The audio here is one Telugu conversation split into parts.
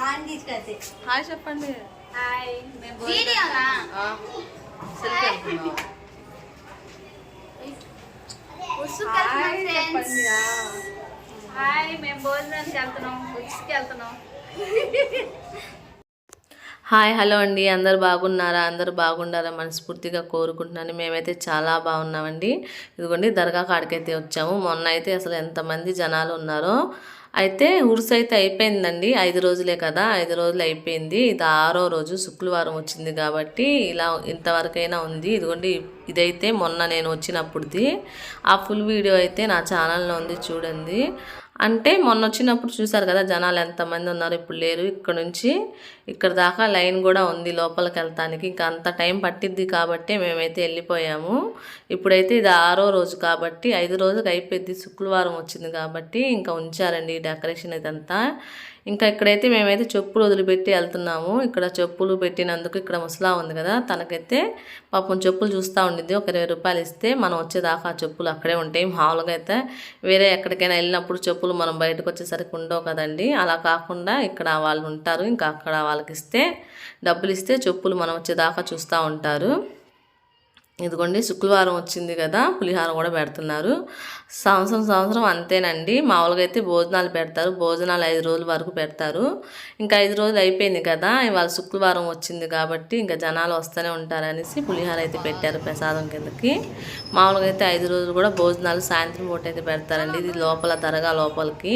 హాయ్ చెప్పండి. హాయ్ మేము భోజనానికి వెళ్తున్నాం వెళ్తున్నాం హలో అండి. అందరు బాగున్నారా? అందరు బాగుండారా మనస్ఫూర్తిగా కోరుకుంటున్నాను. మేమైతే చాలా బాగున్నామండి. ఇదిగోండి దర్గా కాడికైతే వచ్చాము. మొన్న అయితే అసలు ఎంతమంది జనాలు ఉన్నారో అయితే ఉరుసు అయితే అయిపోయిందండి. ఐదు రోజులే కదా ఐదు రోజులు అయిపోయింది. ఇది ఆరో రోజు శుక్రవారం వచ్చింది కాబట్టి ఇలా ఇంతవరకైనా ఉంది. ఇదిగోండి ఇదైతే మొన్న నేను వచ్చినప్పుడుది. ఆ ఫుల్ వీడియో అయితే నా ఛానల్లో ఉంది చూడండి. అంటే మొన్న వచ్చినప్పుడు చూసారు కదా జనాలు ఎంతమంది ఉన్నారు ఇప్పుడు లేరు. ఇక్కడ నుంచి ఇక్కడ దాకా లైన్ కూడా ఉంది లోపలికి వెళ్తానికి. ఇంకా అంత టైం పట్టిద్ది కాబట్టి మేమైతే వెళ్ళిపోయాము. ఇప్పుడైతే ఇది ఆరో రోజు కాబట్టి ఐదు రోజులకు అయిపోయింది శుక్రవారం వచ్చింది కాబట్టి ఇంకా ఉంచారండి ఈ డెకరేషన్ ఇదంతా. ఇంకా ఇక్కడైతే మేమైతే చెప్పులు వదిలిపెట్టి వెళ్తున్నాము. ఇక్కడ చెప్పులు పెట్టినందుకు ఇక్కడ ముసలా ఉంది కదా తనకైతే పాపం చెప్పులు చూస్తూ ఉండిద్ది. ఒక ఇరవై రూపాయలు ఇస్తే మనం వచ్చేదాకా ఆ చెప్పులు అక్కడే ఉంటాయి. మామూలుగా అయితే వేరే ఎక్కడికైనా వెళ్ళినప్పుడు చెప్పులు మనం బయటకు వచ్చేసరికి ఉండవు కదండి. అలా కాకుండా ఇక్కడ వాళ్ళు ఉంటారు. ఇంకా అక్కడ వాళ్ళకి ఇస్తే డబ్బులు ఇస్తే చెప్పులు మనం వచ్చేదాకా చూస్తూ ఉంటారు. ఇదిగోండి శుక్రవారం వచ్చింది కదా పులిహారం కూడా పెడుతున్నారు. సంవత్సరం సంవత్సరం అంతేనండి. మామూలుగా అయితే భోజనాలు పెడతారు. భోజనాలు ఐదు రోజుల వరకు పెడతారు. ఇంకా ఐదు రోజులు అయిపోయింది కదా ఇవాళ శుక్రవారం వచ్చింది కాబట్టి ఇంకా జనాలు వస్తూనే ఉంటారనేసి పులిహార అయితే పెట్టారు ప్రసాదం కిందకి. మామూలుగా అయితే ఐదు రోజులు కూడా భోజనాలు సాయంత్రం పూట అయితే పెడతారండి. ఇది లోపల దరగా లోపలికి.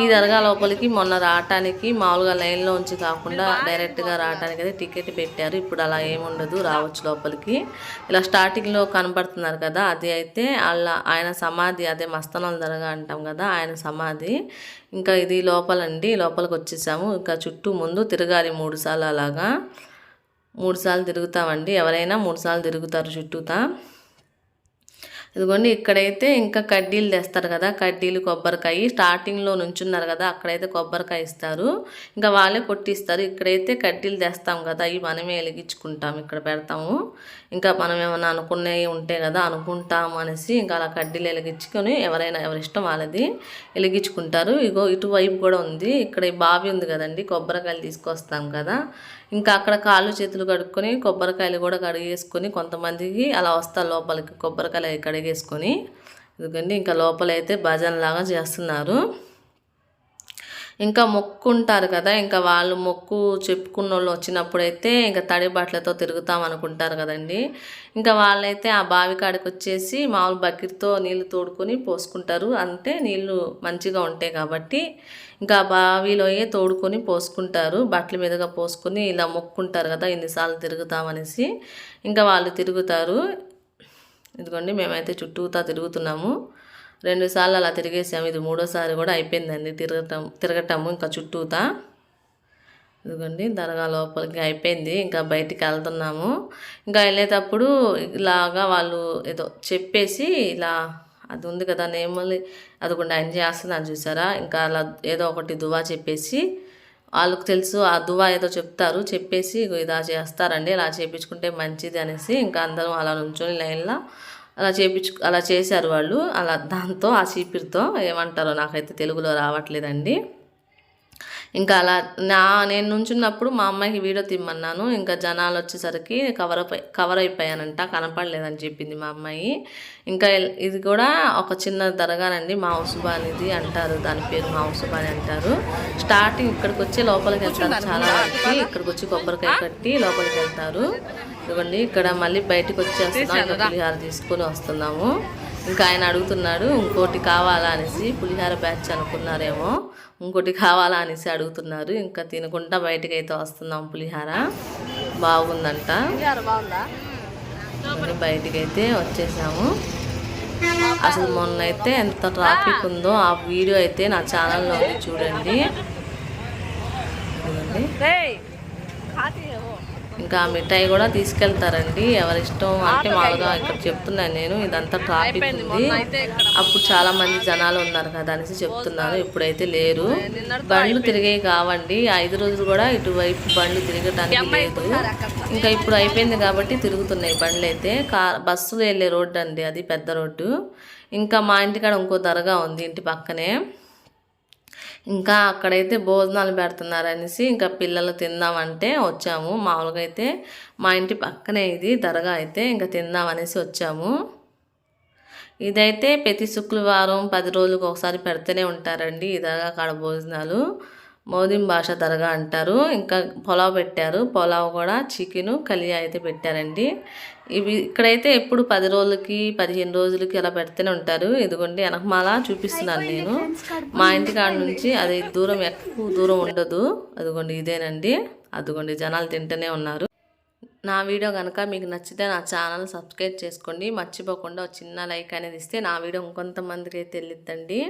ఈ దరగా లోపలికి మొన్న రావటానికి మామూలుగా లైన్లో ఉంచి కాకుండా డైరెక్ట్గా రావటానికి అయితే టికెట్ పెట్టారు. ఇప్పుడు అలా ఏముండదు రావచ్చు లోపలికి. ఇలా స్టార్టింగ్లో కనపడుతున్నారు కదా అది అయితే వాళ్ళ ఆయన సమాధి అదే మస్తనాల దర్గా అంటాం కదా ఆయన సమాధి. ఇంకా ఇది లోపలండి లోపలికి వచ్చేసాము. ఇంకా చుట్టూ ముందు తిరగాలి మూడు సార్లు అలాగా. మూడు సార్లు తిరుగుతామండి ఎవరైనా మూడు సార్లు తిరుగుతారు చుట్టూతా. ఇదిగోండి ఇక్కడైతే ఇంకా కడ్డీలు తెస్తారు కదా కడ్డీలు కొబ్బరికాయ. స్టార్టింగ్లో నుంచున్నారు కదా అక్కడైతే కొబ్బరికాయ ఇస్తారు. ఇంకా వాళ్ళే కొట్టిస్తారు. ఇక్కడైతే కడ్డీలు తెస్తాం కదా అవి మనమే వెలిగించుకుంటాం ఇక్కడ పెడతాము. ఇంకా మనం ఏమైనా అనుకునేవి ఉంటే కదా అనుకుంటాం అనేసి ఇంకా అలా కడ్డీలు వెలిగించుకొని ఎవరైనా ఎవరి ఇష్టం వాళ్ళది వెలిగించుకుంటారు. ఇగో ఇటువైపు కూడా ఉంది. ఇక్కడ ఈ బావి ఉంది కదండి కొబ్బరికాయలు తీసుకొస్తాం కదా. ఇంకా అక్కడ కాళ్ళు చేతులు కడుక్కొని కొబ్బరికాయలు కూడా కడిగేసుకొని కొంతమందికి అలా వస్తారు లోపలికి కొబ్బరికాయలు అవి కడిగేసుకొని. ఎందుకంటే ఇంకా లోపలైతే భజన లాగా చేస్తున్నారు. ఇంకా మొక్కు ఉంటారు కదా ఇంకా వాళ్ళు మొక్కు చెప్పుకున్న వాళ్ళు వచ్చినప్పుడైతే ఇంకా తడి బట్టలతో తిరుగుతాం అనుకుంటారు కదండి. ఇంకా వాళ్ళైతే ఆ బావి కాడికి వచ్చేసి మామూలు బకెట్తో నీళ్ళు తోడుకొని పోసుకుంటారు. అంటే నీళ్ళు మంచిగా ఉంటాయి కాబట్టి ఇంకా బావిలోయే తోడుకొని పోసుకుంటారు. బట్టల మీదుగా పోసుకొని ఇలా మొక్కుంటారు కదా ఇన్నిసార్లు తిరుగుతామనేసి ఇంకా వాళ్ళు తిరుగుతారు. ఇదిగోండి మేమైతే చుట్టూతా తిరుగుతున్నాము. రెండు సార్లు అలా తిరిగేసాము ఇది మూడోసారి కూడా అయిపోయిందండి. తిరగటం తిరగటము ఇంకా చుట్టూతా. ఇదిగోండి దర్గా లోపలికి అయిపోయింది. ఇంకా బయటికి వెళ్తున్నాము. ఇంకా వెళ్ళేటప్పుడు ఇలాగా వాళ్ళు ఏదో చెప్పేసి ఇలా అది ఉంది కదా నేమలి అది కూడా ఆయన చేస్తున్నాను చూసారా? ఇంకా అలా ఏదో ఒకటి దువా చెప్పేసి వాళ్ళకి తెలుసు ఆ దువా ఏదో చెప్తారు. చెప్పేసి ఇగో ఇలా చేస్తారండి. ఇలా చేయించుకుంటే మంచిది అనేసి ఇంకా అందరం అలా నుంచొని లైన్లో అలా చేపించు అలా చేశారు వాళ్ళు. అలా దాంతో ఆ చీపిరితో ఏమంటారో నాకైతే తెలుగులో రావట్లేదండి. ఇంకా అలా నా నేను నుంచున్నప్పుడు మా అమ్మాయికి వీడియో తీయమన్నాను ఇంకా జనాలు వచ్చేసరికి కవర్ అయిపోయి కవర్ అయిపోయానంట కనపడలేదని చెప్పింది మా అమ్మాయి. ఇంకా ఇది కూడా ఒక చిన్న దరగానండి మా ఉసుబానిది అంటారు దాని పేరు మా ఉసుబాని అంటారు. స్టార్టింగ్ ఇక్కడికి వచ్చి లోపలికి వెళ్తారు చాలా వరకు. ఇక్కడికి వచ్చి కొబ్బరికాయ కట్టి లోపలికి వెళ్తారు. ఇదిగోండి ఇక్కడ మళ్ళీ బయటికి వచ్చేస్తున్నాం ఇంకా పులిహార తీసుకొని వస్తున్నాము. ఇంకా ఆయన అడుగుతున్నాడు ఇంకోటి కావాలా అనేసి పులిహార బ్యాచ్ అనుకున్నారేమో. ఇంకోటి కావాలా అనేసి అడుగుతున్నారు. ఇంకా తినకుండా బయటకు అయితే వస్తున్నాం పులిహార. బాగుందంట. బయటకైతే బాగుందా వచ్చేసాము. అసలు మొన్న అయితే ఎంత ట్రాఫిక్ ఉందో ఆ వీడియో అయితే నా ఛానల్లో ఉంది చూడండి. ఇంకా మిఠాయి కూడా తీసుకెళ్తారండి. ఎవరిష్టం అంటే మామూలుగా ఇక్కడ చెప్తున్నాను నేను. ఇదంతా ట్రాఫిక్ ఉంది. అప్పుడు చాలా మంది జనాలు ఉన్నారు కదా అనేసి చెప్తున్నాను ఇప్పుడైతే లేరు. బండ్లు తిరిగేవి కావండి. ఐదు రోజులు కూడా ఇటువైపు బండ్లు తిరగటానికి లేదు. ఇంకా ఇప్పుడు అయిపోయింది కాబట్టి తిరుగుతున్నాయి బండ్లు అయితే. కా బస్సులు వెళ్ళే రోడ్డు అండి అది పెద్ద రోడ్డు. ఇంకా మా ఇంటికాడ ఇంకో దర్గా ఉంది ఇంటి పక్కనే. ఇంకా అక్కడైతే భోజనాలు పెడుతున్నారనేసి ఇంకా పిల్లలు తిందామంటే వచ్చాము. మామూలుగా అయితే మా ఇంటి పక్కనే ఇది దర్గా అయితే ఇంకా తిందామనేసి వచ్చాము. ఇదైతే ప్రతి శుక్రవారం పది రోజులకు ఒకసారి పెడుతూనే ఉంటారండి ఈ దర్గా కాడ భోజనాలు. మోదీం భాష దర్గా అంటారు. ఇంకా పులావ్ పెట్టారు. పులావ్ కూడా చికెను కలియా అయితే పెట్టారండి. ఇవి ఇక్కడైతే ఎప్పుడు పది రోజులకి పదిహేను రోజులకి అలా పెడుతూనే ఉంటారు. ఇదిగోండి వెనకమాల చూపిస్తున్నాను నేను. మా ఇంటి కాడ నుంచి అది దూరం ఎక్కువ దూరం ఉండదు. అదిగోండి ఇదేనండి. అదిగోండి జనాలు తింటూనే ఉన్నారు. నా వీడియో కనుక మీకు నచ్చితే నా ఛానల్ సబ్స్క్రైబ్ చేసుకోండి. మర్చిపోకుండా చిన్న లైక్ అనేది ఇస్తే నా వీడియో ఇంకొంతమందికి అయితే వెళ్ళిద్దండి.